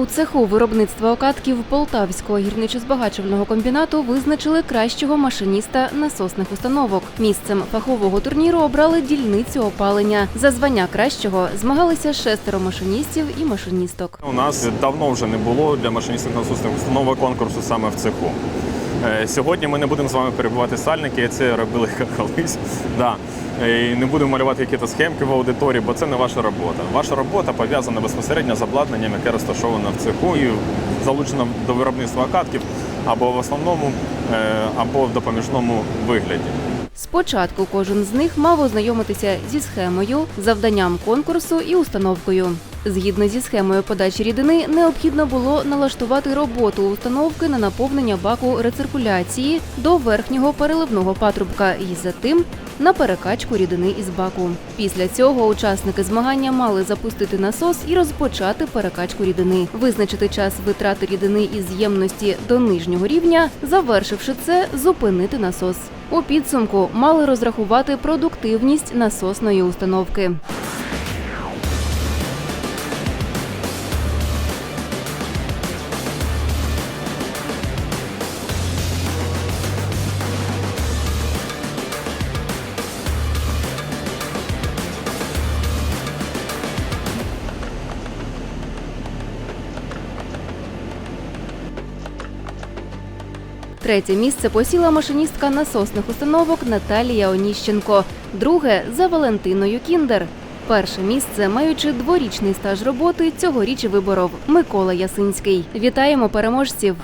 У цеху виробництва окатків Полтавського гірничо-збагачувального комбінату визначили кращого машиніста насосних установок. Місцем фахового турніру обрали дільницю опалення. За звання кращого змагалися шестеро машиністів і машиністок. У нас давно вже не було для машиністів насосних установок конкурсу саме в цеху. Е, Сьогодні ми не будемо з вами перебувати сальники, це робили колись. Да. Е, І не будемо малювати якісь схемки в аудиторії, бо це не ваша робота. Ваша робота пов'язана безпосередньо з обладнанням, яке розташоване в цеху і залучено до виробництва окатків або в основному, е, або в допоміжному вигляді. Спочатку кожен з них мав ознайомитися зі схемою, завданням конкурсу і установкою. Згідно зі схемою подачі рідини, необхідно було налаштувати роботу установки на наповнення баку рециркуляції до верхнього переливного патрубка і за тим на перекачку рідини із баку. Після цього учасники змагання мали запустити насос і розпочати перекачку рідини, визначити час витрати рідини із ємності до нижнього рівня, завершивши це, зупинити насос. У підсумку мали розрахувати продуктивність насосної установки. Третє місце посіла машиністка насосних установок Наталія Оніщенко. Друге за Валентиною Кіндер. Перше місце, маючи дворічний стаж роботи, цьогоріч виборов Микола Ясинський. Вітаємо переможців!